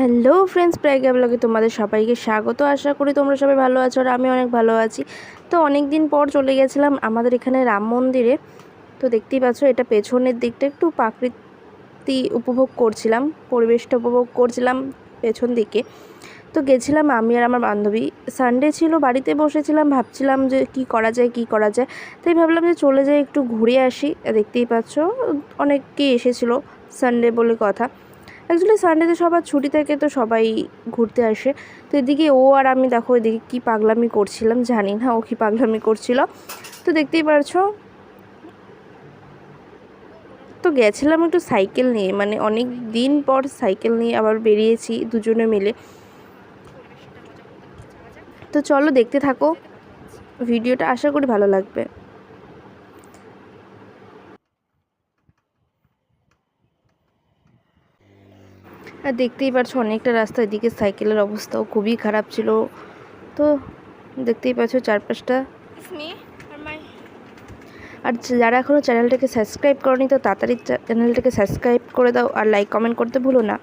Hello friends প্রাইগা ব্লগে তোমাদের সবাইকে স্বাগত। আশা করি তোমরা সবাই ভালো আছো আর আমি অনেক ভালো আছি। তো অনেক দিন পর চলে গেছিলাম আমাদের এখানে রাম মন্দিরে। তো দেখতেই পাচ্ছ, এটা পেছনের দিকটা একটু প্রাকৃতি উপভোগ করছিলাম, পরিবেশটা উপভোগ করছিলাম পেছন দিকে। তো গেছিলাম আমি আর আমার বান্ধবী। সানডে ছিল, বাড়িতে বসেছিলাম, ভাবছিলাম যে কি করা যায়, কি করা যায়। তাই ভাবলাম যে চলে যাই, একটু ঘুরে আসি। দেখতেই পাচ্ছ অনেককেই এসেছিল সানডে বলে কথা। অ্যাকচুয়ালি সানডেতে সবার ছুটি থাকে, তো সবাই ঘুরতে আসে। তো এদিকে ও আর আমি, দেখো এদিকে কী পাগলামি করছিলাম, জানি না ও কী পাগলামি করছিল। তো দেখতেই পারছ, তো গেছিলাম একটু সাইকেল নিয়ে মানে অনেক দিন পর সাইকেল নিয়ে আবার বেরিয়েছি দুজনে মিলে। তো চলো দেখতে থাকো, ভিডিওটা আশা করি ভালো লাগবে। আর দেখতেই পাচ্ছ অনেকটা রাস্তা এদিকে সাইকেলের অবস্থাও খুবই খারাপ ছিল। তো দেখতেই পাচ্ছ চারপাশটা। আর যারা এখনও চ্যানেলটাকে সাবস্ক্রাইব করনি তো তাড়াতাড়ি চ্যানেলটাকে সাবস্ক্রাইব করে দাও আর লাইক কমেন্ট করতে ভুলো না।